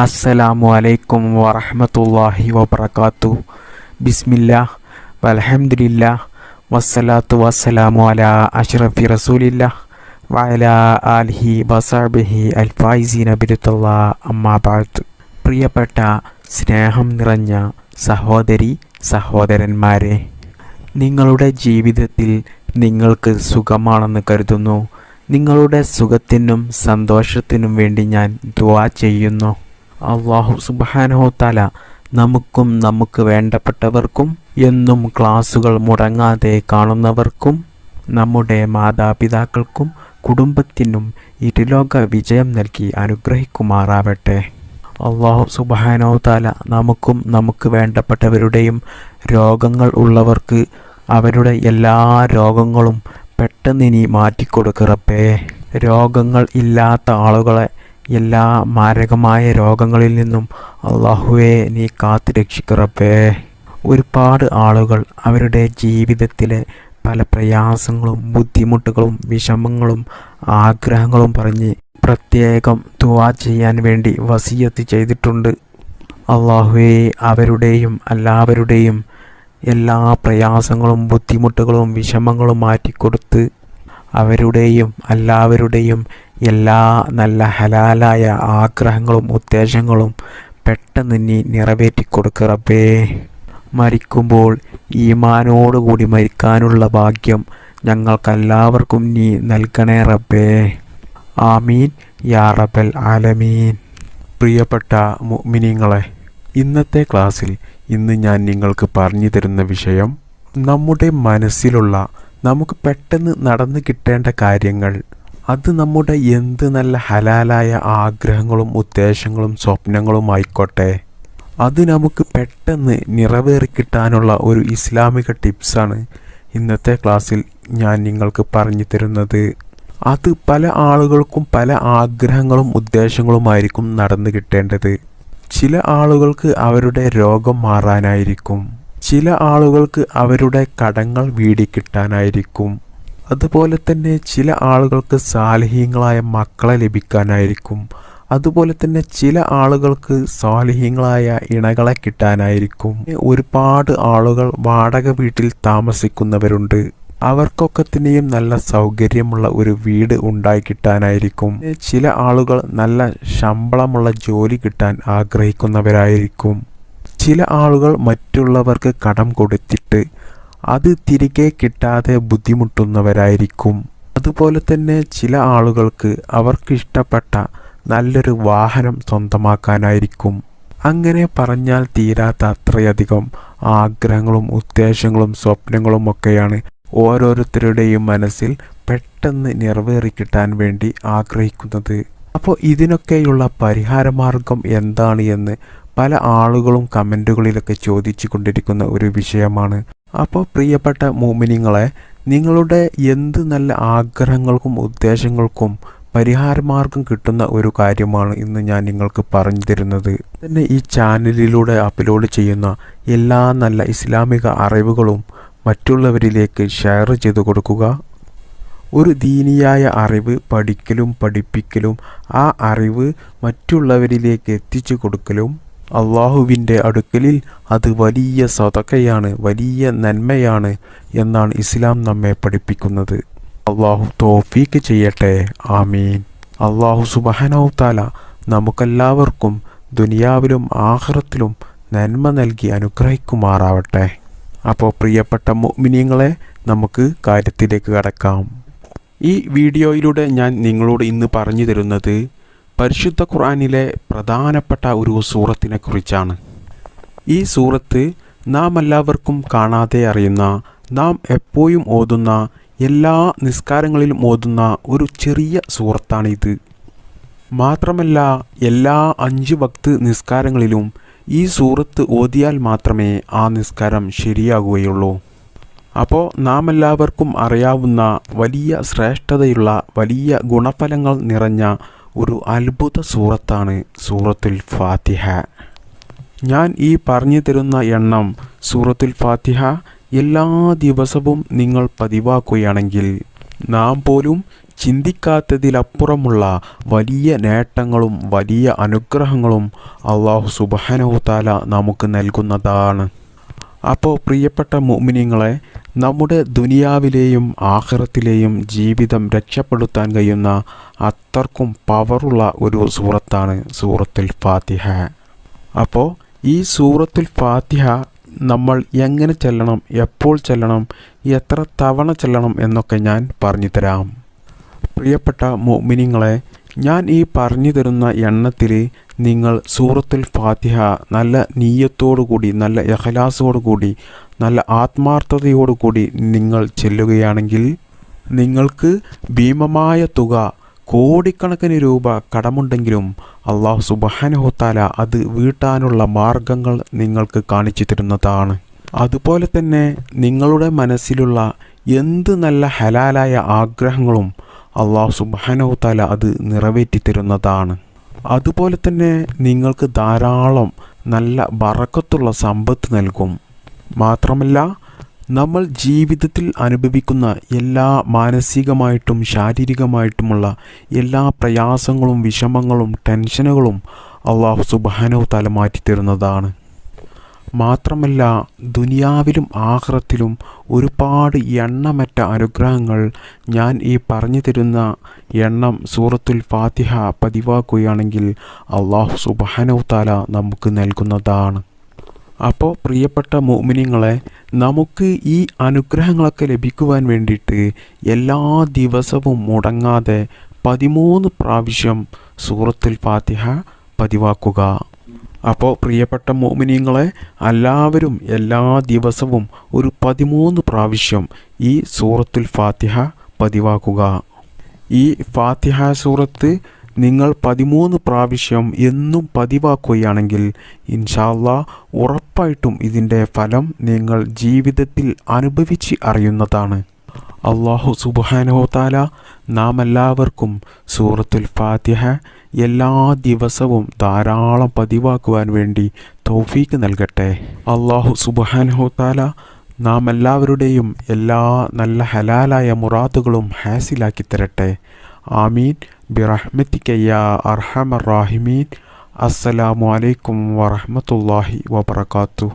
അസ്സലാമു അലൈക്കും വറഹ്മത്തുള്ളാഹി വബറകാത്തു. ബിസ്മില്ലാ വലഹമില്ല വസ്സലാത്തു വസ്സലാമു അല അഷ്റഫി റസൂലില്ലാ വഅല ആലിഹി വസഹബിഹി അൽഫായിസീന ബിരുത്തല്ലാ അമ്മാ ബഅദ്. പ്രിയപ്പെട്ട സ്നേഹം നിറഞ്ഞ സഹോദരി സഹോദരന്മാരെ നിങ്ങളുടെ ജീവിതത്തിൽ നിങ്ങൾക്ക് സുഖമാണെന്ന് കരുതുന്നു. നിങ്ങളുടെ സുഖത്തിനും സന്തോഷത്തിനും വേണ്ടി ഞാൻ ദുആ ചെയ്യുന്നു. അള്ളാഹു സുബ്ഹാനഹു തആല നമുക്കും നമുക്ക് വേണ്ടപ്പെട്ടവർക്കും എന്നും ക്ലാസുകൾ മുടങ്ങാതെ കാണുന്നവർക്കും നമ്മുടെ മാതാപിതാക്കൾക്കും കുടുംബത്തിനും ഇരുലോക വിജയം നൽകി അനുഗ്രഹിക്കുമാറാവട്ടെ. അള്ളാഹു സുബ്ഹാനഹു തആല നമുക്കും നമുക്ക് വേണ്ടപ്പെട്ടവരുടെയും രോഗങ്ങൾ ഉള്ളവർക്ക് അവരുടെ എല്ലാ രോഗങ്ങളും പെട്ടെന്നിനി മാറ്റിക്കൊടുക്കറപ്പേ രോഗങ്ങൾ ഇല്ലാത്ത ആളുകളെ എല്ലാ മാരകമായ രോഗങ്ങളിൽ നിന്നും അള്ളാഹുവെ നീ കാത്തു രക്ഷിക്കറപ്പേ ഒരുപാട് ആളുകൾ അവരുടെ ജീവിതത്തിലെ പല പ്രയാസങ്ങളും ബുദ്ധിമുട്ടുകളും വിഷമങ്ങളും ആഗ്രഹങ്ങളും പറഞ്ഞ് പ്രത്യേകം ദുആ ചെയ്യാൻ വേണ്ടി വസീയത്ത് ചെയ്തിട്ടുണ്ട്. അള്ളാഹുവെ അവരുടെയും എല്ലാവരുടെയും എല്ലാ പ്രയാസങ്ങളും ബുദ്ധിമുട്ടുകളും വിഷമങ്ങളും മാറ്റിക്കൊടുത്ത് അവരുടെയും എല്ലാവരുടെയും എല്ലാ നല്ല ഹലാലായ ആഗ്രഹങ്ങളും ഉദ്ദേശങ്ങളും പെട്ടെന്ന് നീ നിറവേറ്റി റബ്ബേ. മരിക്കുമ്പോൾ ഈമാനോടുകൂടി മരിക്കാനുള്ള ഭാഗ്യം ഞങ്ങൾക്കെല്ലാവർക്കും നീ നൽകണേ റബ്ബേ. ആമീൻ. യാ റബൽ ആലമീൻ. പ്രിയപ്പെട്ട മുഅ്മിനീങ്ങളെ ഇന്നത്തെ ക്ലാസ്സിൽ ഇന്ന് ഞാൻ നിങ്ങൾക്ക് പറഞ്ഞു തരുന്ന വിഷയം നമ്മുടെ മനസ്സിലുള്ള നമുക്ക് പെട്ടെന്ന് നടന്നു കിട്ടേണ്ട കാര്യങ്ങൾ അത് നമ്മുടെ എന്ത് നല്ല ഹലാലായ ആഗ്രഹങ്ങളും ഉദ്ദേശങ്ങളും സ്വപ്നങ്ങളും ആയിക്കോട്ടെ. അത് നമുക്ക് പെട്ടെന്ന് നിറവേറി കിട്ടാനുള്ള ഒരു ഇസ്ലാമിക ടിപ്സാണ് ഇന്നത്തെ ക്ലാസ്സിൽ ഞാൻ നിങ്ങൾക്ക് പറഞ്ഞു തരുന്നത്. അത് പല ആളുകൾക്കും പല ആഗ്രഹങ്ങളും ഉദ്ദേശങ്ങളുമായിരിക്കും നടന്നു കിട്ടേണ്ടത്. ചില ആളുകൾക്ക് അവരുടെ രോഗം മാറാനായിരിക്കും. ചില ആളുകൾക്ക് അവരുടെ കടങ്ങൾ വീടിക്കിട്ടാനായിരിക്കും അതുപോലെ തന്നെ ചില ആളുകൾക്ക് സാലഹീങ്ങളായ മക്കളെ ലഭിക്കാനായിരിക്കും. അതുപോലെ തന്നെ ചില ആളുകൾക്ക് സാലിഹീങ്ങളായ ഇണകളെ കിട്ടാനായിരിക്കും. ഒരുപാട് ആളുകൾ വാടക വീട്ടിൽ താമസിക്കുന്നവരുണ്ട്. അവർക്കൊക്കെ തന്നെയും നല്ല സൗകര്യമുള്ള ഒരു വീട് ഉണ്ടായി കിട്ടാനായിരിക്കും. ചില ആളുകൾ നല്ല ശമ്പളമുള്ള ജോലി കിട്ടാൻ ആഗ്രഹിക്കുന്നവരായിരിക്കും. ചില ആളുകൾ മറ്റുള്ളവർക്ക് കടം കൊടുത്തിട്ട് അത് തിരികെ കിട്ടാതെ ബുദ്ധിമുട്ടുന്നവരായിരിക്കും. അതുപോലെ തന്നെ ചില ആളുകൾക്ക് അവർക്കിഷ്ടപ്പെട്ട നല്ലൊരു വാഹനം സ്വന്തമാക്കാനായിരിക്കും. അങ്ങനെ പറഞ്ഞാൽ തീരാത്ത അത്രയധികം ആഗ്രഹങ്ങളും ഉദ്ദേശങ്ങളും സ്വപ്നങ്ങളും ഒക്കെയാണ് ഓരോരുത്തരുടെയും മനസ്സിൽ പെട്ടെന്ന് നിറവേറി കിട്ടാൻ വേണ്ടി ആഗ്രഹിക്കുന്നത്. അപ്പോൾ ഇതിനൊക്കെയുള്ള പരിഹാരമാർഗം എന്താണ് എന്ന് പല ആളുകളും കമന്റുകളിലൊക്കെ ചോദിച്ചു കൊണ്ടിരിക്കുന്ന ഒരു വിഷയമാണ്. അപ്പോൾ പ്രിയപ്പെട്ട മോമിനിങ്ങളെ നിങ്ങളുടെ എന്ത് നല്ല ആഗ്രഹങ്ങൾക്കും ഉദ്ദേശങ്ങൾക്കും പരിഹാരമാർഗം കിട്ടുന്ന ഒരു കാര്യമാണ് ഇന്ന് ഞാൻ നിങ്ങൾക്ക് പറഞ്ഞു തരുന്നത്. തന്നെ ഈ ചാനലിലൂടെ അപ്ലോഡ് ചെയ്യുന്ന എല്ലാ നല്ല ഇസ്ലാമിക അറിവുകളും മറ്റുള്ളവരിലേക്ക് ഷെയർ ചെയ്തു കൊടുക്കുക. ഒരു ദീനിയായ അറിവ് പഠിക്കലും പഠിപ്പിക്കലും ആ അറിവ് മറ്റുള്ളവരിലേക്ക് എത്തിച്ചു കൊടുക്കലും അള്ളാഹുവിന്റെ അടുക്കലിൽ അത് വലിയ സതകയാണ് വലിയ നന്മയാണ് എന്നാണ് ഇസ്ലാം നമ്മെ പഠിപ്പിക്കുന്നത്. അള്ളാഹു തോഫീക്ക് ചെയ്യട്ടെ. ആമീൻ. അള്ളാഹു സുബഹനൗത്താല നമുക്കെല്ലാവർക്കും ദുനിയാവിലും ആഹ്റത്തിലും നന്മ നൽകി അനുഗ്രഹിക്കുമാറാവട്ടെ. അപ്പോൾ പ്രിയപ്പെട്ട മുഗ്മിനിയങ്ങളെ നമുക്ക് കാര്യത്തിലേക്ക് കടക്കാം. ഈ വീഡിയോയിലൂടെ ഞാൻ നിങ്ങളോട് ഇന്ന് പറഞ്ഞു തരുന്നത് പരിശുദ്ധ ഖുർആനിലെ പ്രധാനപ്പെട്ട ഒരു സൂറത്തിനെ കുറിച്ചാണ്. ഈ സൂറത്ത് നാം എല്ലാവർക്കും കാണാതെ അറിയുന്ന നാം എപ്പോഴും ഓതുന്ന എല്ലാ നിസ്കാരങ്ങളിലും ഓതുന്ന ഒരു ചെറിയ സൂറത്താണിത്. മാത്രമല്ല എല്ലാ അഞ്ച് ഭക്ത് നിസ്കാരങ്ങളിലും ഈ സൂറത്ത് ഓതിയാൽ മാത്രമേ ആ നിസ്കാരം ശരിയാകുകയുള്ളൂ. അപ്പോൾ നാം എല്ലാവർക്കും അറിയാവുന്ന വലിയ ശ്രേഷ്ഠതയുള്ള വലിയ ഗുണഫലങ്ങൾ നിറഞ്ഞ ഒരു അത്ഭുത സൂറത്താണ് സൂറത്തുൽ ഫാത്തിഹ. ഞാൻ ഈ പറഞ്ഞു തരുന്ന എണ്ണം സൂറത്തുൽ ഫാത്തിഹ എല്ലാ ദിവസവും നിങ്ങൾ പതിവാക്കുകയാണെങ്കിൽ നാം പോലും ചിന്തിക്കാത്തതിലപ്പുറമുള്ള വലിയ നേട്ടങ്ങളും വലിയ അനുഗ്രഹങ്ങളും അള്ളാഹു സുബാനഹുത്താല നമുക്ക് നൽകുന്നതാണ്. അപ്പോൾ പ്രിയപ്പെട്ട മുഅ്മിനീങ്ങളെ നമ്മുടെ ദുനിയാവിലെയും ആഹ്റത്തിലെയും ജീവിതം രക്ഷപ്പെടുത്താൻ കഴിയുന്ന അത്രക്കും പവറുള്ള ഒരു സൂറത്താണ് സൂറത്തുൽ ഫാത്തിഹ. അപ്പോൾ ഈ സൂറത്തുൽ ഫാത്തിഹ നമ്മൾ എങ്ങനെ ചെല്ലണം എപ്പോൾ ചെല്ലണം എത്ര തവണ ചെല്ലണം എന്നൊക്കെ ഞാൻ പറഞ്ഞു തരാം. പ്രിയപ്പെട്ട മോമിനിങ്ങളെ ഞാൻ ഈ പറഞ്ഞു തരുന്ന എണ്ണത്തിൽ നിങ്ങൾ സൂറത്തുൽ ഫാത്തിഹ നല്ല നീയത്തോടുകൂടി നല്ല യഹലാസോടുകൂടി നല്ല ആത്മാർത്ഥതയോടുകൂടി നിങ്ങൾ ചെല്ലുകയാണെങ്കിൽ നിങ്ങൾക്ക് ഭീമമായ തുക കോടിക്കണക്കിന് രൂപ കടമുണ്ടെങ്കിലും അള്ളാഹു സുബാനഹുത്താല അത് വീട്ടാനുള്ള മാർഗങ്ങൾ നിങ്ങൾക്ക് കാണിച്ചു തരുന്നതാണ്. അതുപോലെ തന്നെ നിങ്ങളുടെ മനസ്സിലുള്ള എന്ത് നല്ല ഹലാലായ ആഗ്രഹങ്ങളും അള്ളാഹു സുബാനഹുത്താല അത് നിറവേറ്റി തരുന്നതാണ്. അതുപോലെ തന്നെ നിങ്ങൾക്ക് ധാരാളം നല്ല വറക്കത്തുള്ള സമ്പത്ത് നൽകും. മാത്രമല്ല നമ്മൾ ജീവിതത്തിൽ അനുഭവിക്കുന്ന എല്ലാ മാനസികമായിട്ടും ശാരീരികമായിട്ടുമുള്ള എല്ലാ പ്രയാസങ്ങളും വിഷമങ്ങളും ടെൻഷനുകളും അള്ളാഹു സുബാനോ തല മാറ്റിത്തരുന്നതാണ്. മാത്രമല്ല ദുനിയാവിലും ആഹ്റത്തിലും ഒരുപാട് എണ്ണമറ്റ അനുഗ്രഹങ്ങൾ ഞാൻ ഈ പറഞ്ഞു തരുന്ന എണ്ണം സൂറത്തുൽ ഫാത്തിഹ പതിവാക്കുകയാണെങ്കിൽ അള്ളാഹു താല നമുക്ക് നൽകുന്നതാണ്. അപ്പോൾ പ്രിയപ്പെട്ട മോമിനിങ്ങളെ നമുക്ക് ഈ അനുഗ്രഹങ്ങളൊക്കെ ലഭിക്കുവാൻ വേണ്ടിയിട്ട് എല്ലാ ദിവസവും മുടങ്ങാതെ പതിമൂന്ന് പ്രാവശ്യം സൂറത്തുൽ ഫാത്തിഹ പതിവാക്കുക. അപ്പോൾ പ്രിയപ്പെട്ട മോമിനിയങ്ങളെ എല്ലാവരും എല്ലാ ദിവസവും ഒരു പതിമൂന്ന് പ്രാവശ്യം ഈ സൂറത്തുൽ ഫാത്തിഹ പതിവാക്കുക. ഈ ഫാത്തിഹ സൂറത്ത് നിങ്ങൾ പതിമൂന്ന് പ്രാവശ്യം എന്നും പതിവാക്കുകയാണെങ്കിൽ ഇൻഷാല്ല ഉറപ്പായിട്ടും ഇതിന്റെ ഫലം നിങ്ങൾ ജീവിതത്തിൽ അനുഭവിച്ച് അറിയുന്നതാണ്. അള്ളാഹു സുബാനഹോതാല നാം എല്ലാവർക്കും സൂറത്തുൽ ഫാത്തിഹ എല്ലാ ദിവസവും ധാരാളം പതിവാക്കുവാൻ വേണ്ടി തൗഫീക്ക് നൽകട്ടെ. അള്ളാഹു സുബാനഹോതാല നാം എല്ലാവരുടെയും എല്ലാ നല്ല ഹലാലായ മുറാത്തുകളും ഹാസിലാക്കി തരട്ടെ. ആമീൻ. ബിറഹ്മത്തിക്കയ്യ അർഹമർ റാഹിമീൻ. അസ്സലാമു അലൈക്കും വറഹമത്തല്ലാഹി വബർക്കാത്തു